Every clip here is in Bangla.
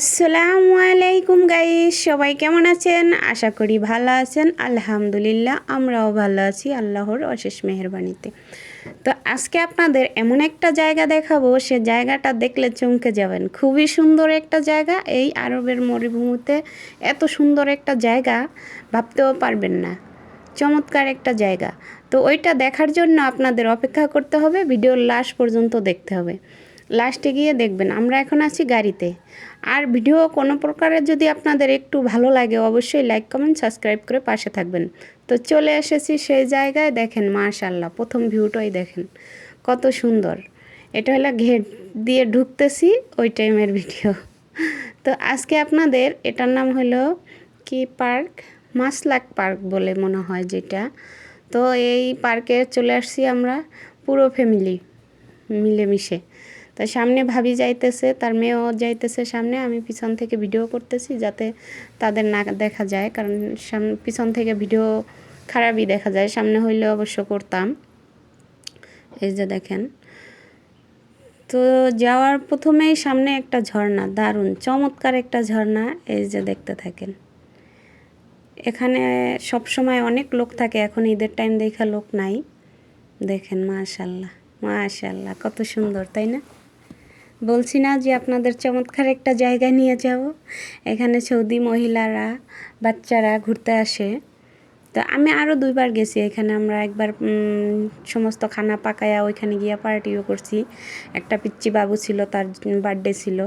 আসসালামু আলাইকুম গাইস সবাই কেমন আছেন? আশা করি ভালো আছেন। আলহামদুলিল্লাহ, আমরাও ভালো আছি, আল্লাহর অশেষ মেহরবানিতে। তো আজকে আপনাদের এমন একটা জায়গা দেখাবো, সে জায়গাটা দেখলে চমকে যাবেন। খুবই সুন্দর একটা জায়গা, এই আরবের মরুভূমিতে এত সুন্দর একটা জায়গা, ভাবতেও পারবেন না। চমৎকার একটা জায়গা। তো ওইটা দেখার জন্য আপনাদের অপেক্ষা করতে হবে, ভিডিওর লাস্ট পর্যন্ত দেখতে হবে। লাস্টে গিয়ে দেখবেন, আমরা এখন আছি গাড়িতে। আর ভিডিও কোনো প্রকারের যদি আপনাদের একটু ভালো লাগে, অবশ্যই লাইক কমেন্ট সাবস্ক্রাইব করে পাশে থাকবেন। তো চলে এসেছি সেই জায়গায়, দেখেন মাশাল্লাহ প্রথম ভিউটাই দেখেন, কত সুন্দর। এটা হলো ঘেট দিয়ে ঢুকতেছি ওই টাইমের ভিডিও তো আজকে আপনাদের, এটার নাম হলো কি পার্ক? মাসলাক পার্ক বলে মনে হয় যেটা। তো এই পার্কে চলে আসছি আমরা, পুরো ফ্যামিলি মিলেমিশে। তা সামনে ভাবি যাইতেছে, তার মেয়েও যাইতেছে সামনে, আমি পিছন থেকে ভিডিও করতেছি যাতে তাদের না দেখা যায়, কারণ সামনে পিছন থেকে ভিডিও খারাপই দেখা যায়। সামনে হইলে অবশ্য করতাম। এই যে দেখেন। তো যাওয়ার প্রথমেই সামনে একটা ঝর্ণা, দারুণ, চমৎকার একটা ঝর্ণা, এই যে দেখতে থাকেন। এখানে সব সময় অনেক লোক থাকে, এখন ঈদের টাইম দেখা লোক নাই। দেখেন, মাশাল্লাহ মাশাল্লাহ, কত সুন্দর, তাই না? বলছি না যে আপনাদের চমৎকার একটা জায়গায় নিয়ে যাব। এখানে সৌদি মহিলারা, বাচ্চারা ঘুরতে আসে। তো আমি আরও দুইবার গেছি এখানে, আমরা একবার সমস্ত খানা পাকায়া ওইখানে গিয়া পার্টিও করছি। একটা পিচ্চি বাবু ছিল, তার বার্থডে ছিল।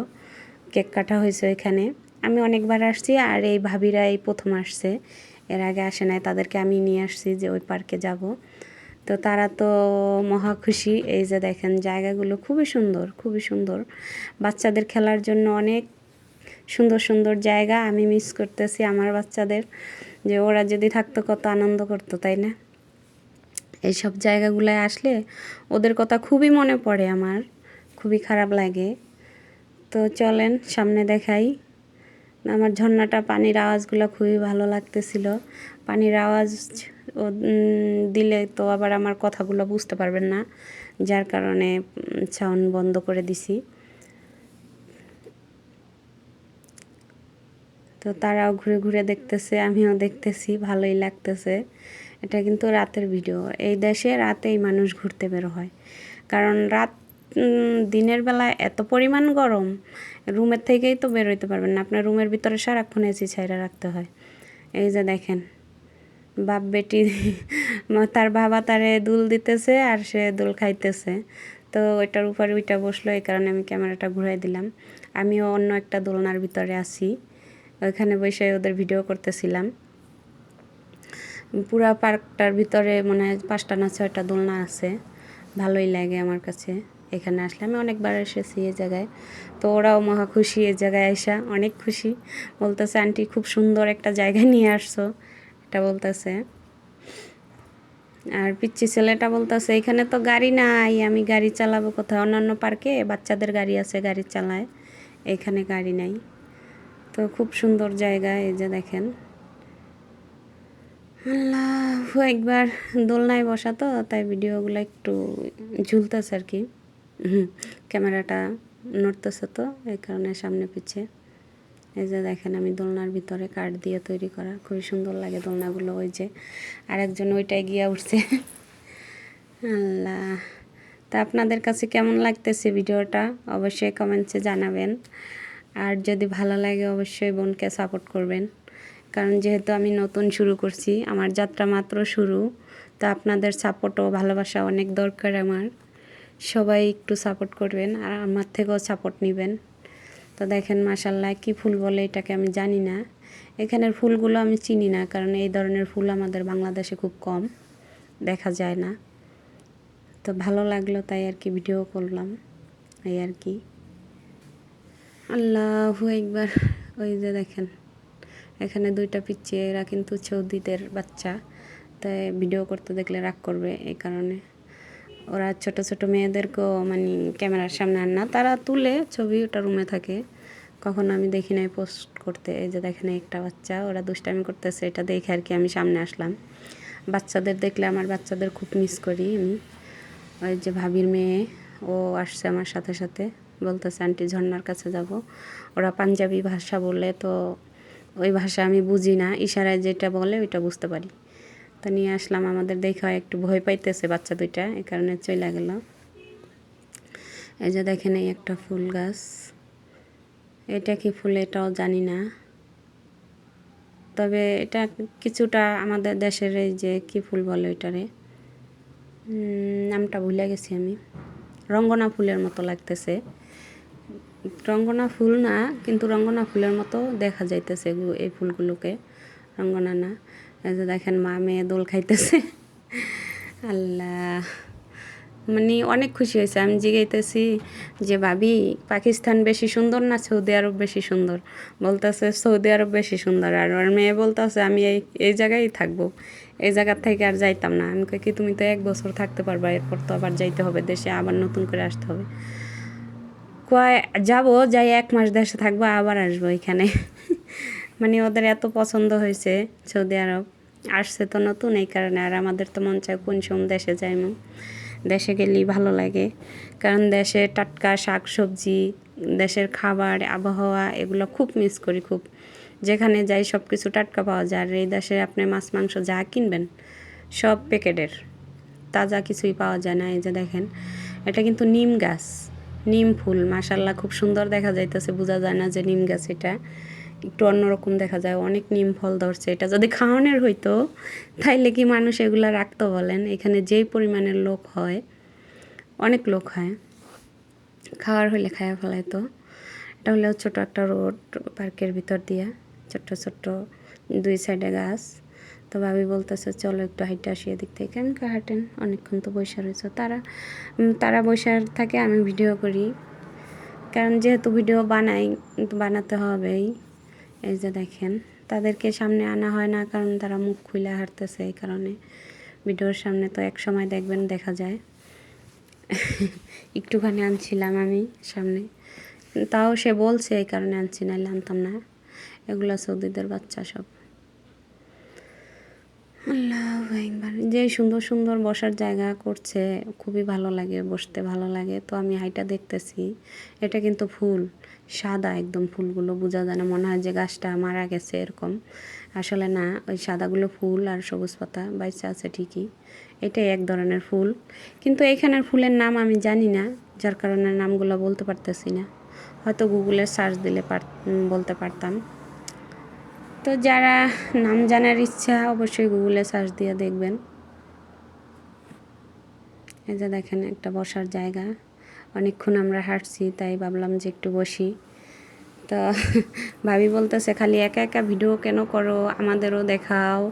কেক কাটা হয়েছে ওইখানে। আমি অনেকবার আসছি আর এই ভাবিরা এই প্রথম আসছে। এর আগে আসে নাই, তাদেরকে আমি নিয়ে আসছি যে ওই পার্কে যাব। তো তারা তো মহা খুশি। এই যে দেখেন, জায়গাগুলো খুবই সুন্দর খুবই সুন্দর। বাচ্চাদের খেলার জন্য অনেক সুন্দর সুন্দর জায়গা আমি মিস করতেছি আমার বাচ্চাদের। যে ওরা যদি থাকতো কত আনন্দ করতো, তাই না? এইসব জায়গাগুলোয় আসলে ওদের কথা খুবই মনে পড়ে আমার, খুবই খারাপ লাগে। তো চলেন, সামনে দেখাই। আমার ঝর্ণাটা পানির আওয়াজগুলো খুবই ভালো লাগতেছিল। পানির আওয়াজ দিলে তো আবার আমার কথাগুলো বুঝতে পারবেন না, যার কারণে সাউন্ড বন্ধ করে দিছি। তো তারাও ঘুরে ঘুরে দেখতেছে, আমিও দেখতেছি, ভালোই লাগতেছে। এটা কিন্তু রাতের ভিডিও এই দেশে রাতেই মানুষ ঘুরতে বের হয়। কারণ রাত দিনের বেলা এত পরিমাণ গরম, রুমের থেকেই তো বেরোইতে পারবেন না। আপনার রুমের ভিতরে সারাক্ষণ এসি ছাইরা রাখতে হয়। এই যে দেখেন। বাপ বেটি তার বাবা তারে দুল দিতেছে আর সে দুল খাইতেছে। তো ওইটার উপরে ওইটা বসল, এই কারণে আমি ক্যামেরাটা ঘুরাই দিলাম। আমিও অন্য একটা দোলনার ভিতরে আছি। ওইখানে বসে ওদের ভিডিও করতেছিলাম। পুরা পার্কটার ভিতরে মনে হয় পাঁচটা না ছয়টা দোলনা আছে। ভালোই লাগে আমার কাছে। এখানে আসলে আমি অনেকবার এসেছি এই জায়গায়। তো ওরাও মহা খুশি এই জায়গায় আসা অনেক খুশি। বলতেছে, আন্টি, খুব সুন্দর একটা জায়গায় নিয়ে আসছো। এটা বলতেছে। আর পিচ্ছি ছেলেটা বলতেছে, এখানে তো গাড়ি নাই, আমি গাড়ি চালাবো কোথায়? অন্যান্য পার্কে বাচ্চাদের গাড়ি আছে, গাড়ি চালায়, এখানে গাড়ি নাই। তো খুব সুন্দর জায়গা এই যে দেখেন। আল্লাহ একবার দোলনায় বসা তো, তাই ভিডিওগুলো একটু ঝুলতেছে আর কি। ক্যামেরাটা নড়তেছে তো, এই কারণে সামনে পিছিয়ে এই যে দেখেন আমি দোলনার ভিতরে কাঠ দিয়ে তৈরি করা, খুবই সুন্দর লাগে দোলনাগুলো ওই যে। আরেকজন ওইটায় গিয়া উঠছে। আল্লাহ। তা আপনাদের কাছে কেমন লাগতেছে ভিডিওটা? অবশ্যই কমেন্টসে জানাবেন। আর যদি ভালো লাগে অবশ্যই বোনকে সাপোর্ট করবেন। কারণ যেহেতু আমি নতুন শুরু করছি, আমার যাত্রা মাত্র শুরু। তো আপনাদের সাপোর্ট ও ভালোবাসা অনেক দরকার আমার। সবাই একটু সাপোর্ট করবেন আর আমার থেকেও সাপোর্ট নেবেন। তো দেখেন মাসাল্লাহ কি ফুল বলে এটাকে আমি জানি না। এখানের ফুলগুলো আমি চিনি না, কারণ এই ধরনের ফুল আমাদের বাংলাদেশে খুব কম, দেখা যায় না। তো ভালো লাগল তাই আর কি ভিডিও করলাম, এই আর কি। আল্লাহ একবার, ওই যে দেখেন, এখানে দুইটা পিচ্ছে এরা কিন্তু সৌদিদের বাচ্চা, তাই ভিডিও করতে দেখলে রাগ করবে এই কারণে। ওরা ছোট ছোট মেয়েদেরকেও মানে ক্যামেরার সামনে আন না, তারা তুলে ছবি ওটা রুমে থাকে। কখনো আমি দেখি নাই পোস্ট করতে, এই যে দেখেন একটা বাচ্চা, ওরা দুষ্টামি করতেছে, এটা দেখে আর কি আমি সামনে আসলাম। বাচ্চাদের দেখলে আমার বাচ্চাদের খুব মিস করি আমি। ওই যে ভাবির মেয়ে, ও আসছে আমার সাথে সাথে, বলতেছে, আন্টি ঝর্নার কাছে যাব। ওরা পাঞ্জাবি ভাষা বলে, তো ওই ভাষা আমি বুঝি না, ইশারায় যেটা বলে ওইটা বুঝতে পারি। তো নিয়ে আসলাম, আমাদের দেখা একটু ভয় পাইতেছে বাচ্চা দুইটা এই কারণে চলে গেল এই যে দেখেন এই একটা ফুল গাছ। এটা কি ফুল এটাও জানি না। তবে এটা কিছুটা আমাদের দেশের এই যে কি ফুল বলে উম, নামটা ভুলে গেছি আমি। রঙ্গনা ফুলের মতো লাগতেছে। রঙ্গনা ফুল না কিন্তু রঙ্গনা ফুলের মতো দেখা যাইতেছে এই ফুলগুলোকে রঙ্গনা না। এই যে দেখেন মা মেয়ে দোল খাইতেছে। আল্লাহ। মানে অনেক খুশি হয়েছে। আমি জিগাইতেছি যে, ভাবি, পাকিস্তান বেশি সুন্দর না সৌদি আরব বেশি সুন্দর? বলতেছে, সৌদি আরব বেশি সুন্দর। আর ওর মেয়ে বলতেছে, আমি এই এই জায়গায় থাকব। এই জায়গার থেকে আর যাইতাম না। আমি কি তুমি তো এক বছর থাকতে পারবা, এরপর তো আবার যাইতে হবে দেশে, আবার নতুন করে আসতে হবে। কয়, যাব, যাই এক মাস দেশে থাকব, আবার আসব এখানে। মানে ওদের এত পছন্দ হয়েছে সৌদি আরব। আসছে তো নতুন এই কারণে, আর আমাদের তো মন চায় কোন সময় দেশে যাইমু। দেশে গেলেই ভালো লাগে। কারণ দেশে টাটকা শাক সবজি দেশের খাবার, আবহাওয়া এগুলো খুব মিস করি খুব। যেখানে যাই সব কিছু টাটকা পাওয়া যায়। আর এই দেশে আপনি মাছ, মাংস যা কিনবেন, সব প্যাকেটের। তাজা কিছুই পাওয়া যায় না, এই যে দেখেন। এটা কিন্তু নিম গাছ, নিম ফুল মাসাল্লাহ খুব সুন্দর দেখা যাইতেছে, বোঝা যায় না যে নিম গাছ এটা। একটু অন্যরকম দেখা যায়, অনেক নিম ফল ধরছে। এটা যদি খাওয়ানোর হইতো, তাইলে কি মানুষ এগুলা রাখতো বলেন? এখানে যেই পরিমাণের লোক হয়, অনেক লোক হয়, খাওয়ার হইলে খাওয়া ফেলাইতো। এটা হলো ছোট একটা রোড পার্কের ভিতর দিয়া, ছোট্ট ছোট্ট দুই সাইডে গাছ। তো ভাবি বলতেছে, চলো একটু হাইটে আসি এদিক থেকে। আমি হাঁটেন, অনেকক্ষণ তো বৈশা রয়েছে। তারা তারা বৈশা থাকে, আমি ভিডিও করি। কারণ যেহেতু ভিডিও বানাই তো বানাতে হবেই। এই যে দেখেন, তাদেরকে সামনে আনা হয় না কারণ তারা মুখ খুলে হাঁটতেছে এই কারণে। ভিডিওর সামনে তো এক সময় দেখবেন, দেখা যায়। একটুখানি আনছিলাম আমি সামনে। তাও সে বলছে এই কারণে আনছি না আনতাম না। এগুলো সৌদিদের বাচ্চা সব। আল্লাহু। যে সুন্দর সুন্দর বসার জায়গা করছে, খুবই ভালো লাগে, বসতে ভালো লাগে। তো আমি হাইটা দেখতেছি। এটা কিন্তু ফুল। সাদা একদম ফুলগুলো, বোঝা যায় না, মনে হয় যে গাছটা মারা গেছে এরকম। আসলে না, ওই সাদাগুলো ফুল আর সবুজ পাতা, বাইচা আছে ঠিকই। এটাই এক ধরনের ফুল। কিন্তু এইখানের ফুলের নাম আমি জানি না, যার কারণে নামগুলো বলতে পারতেছি না। হয়তো গুগলে সার্চ দিলে পার বলতে পারতাম। তো যারা নাম জানার ইচ্ছা, অবশ্যই গুগলে সার্চ দিয়ে দেখবেন। এই যে দেখেন একটা বসার জায়গা। অনেকক্ষণ আমরা হাঁটছি, তাই ভাবলাম যে একটু বসি। তো ভাবি বলতেছে, খালি একা একা ভিডিও কেন করো? আমাদেরও দেখাও।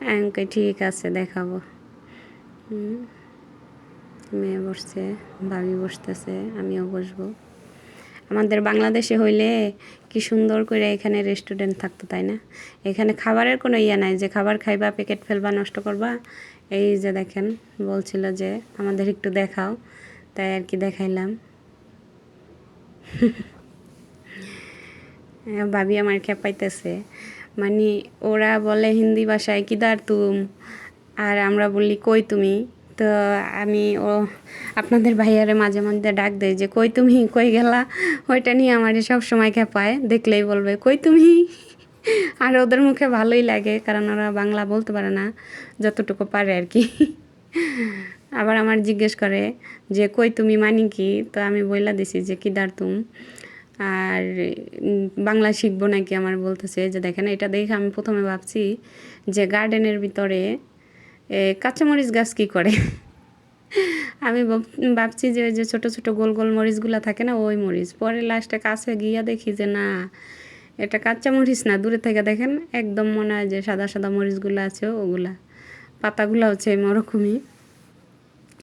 আমি ঠিক আছে, দেখাবো। মেয়ে বসছে, ভাবি বসতেছে, আমিও বসবো। আমাদের বাংলাদেশে হইলে কি সুন্দর করে এখানে রেস্টুরেন্ট থাকতো, তাই না? এখানে খাবারের কোনো ইয়ে নাই যে খাবার খাইবা প্যাকেট ফেলবা, নষ্ট করবা এই যে দেখেন, বলছিল যে আমাদের একটু দেখাও। তাই আর কি দেখাইলাম। ভাবি আমার খেপাইতেছে মানে ওরা বলে হিন্দি ভাষায় কিদার তুম? আর আমরা বলি, কই তুমি? তো আমি ও, আপনাদের ভাইয়ারে মাঝে মাঝে ডাক দেয় যে, কই তুমি? কই গেলা? ওইটা নিয়ে আমার সব সময় খেপায় দেখলেই বলবে, কই তুমি? আর ওদের মুখে ভালোই লাগে, কারণ ওরা বাংলা বলতে পারে না, যতটুকু পারে আর কি। আবার আমার জিজ্ঞেস করে যে, কই তুমি মানি কি? তো আমি বইলা দিছি যে কিদার তুম আর বাংলা শিখব নাকি আমার বলতেছে যে, দেখেন, এটা দেখে আমি প্রথমে ভাবছি যে, গার্ডেনের ভিতরে কাঁচামরিচ গাছ কী করে? আমি ভাব- ভাবছি যে, ওই যে ছোটো ছোটো গোল গোল মরিচগুলো থাকে না, ওই মরিচ। পরে লাস্টে কাছে গিয়া দেখি যে, না এটা কাঁচা মরিচ না, দূরে থেকে দেখেন, একদম মনে হয় যে সাদা সাদা মরিচগুলো আছে, ওগুলা। পাতাগুলো হচ্ছে ওরকমই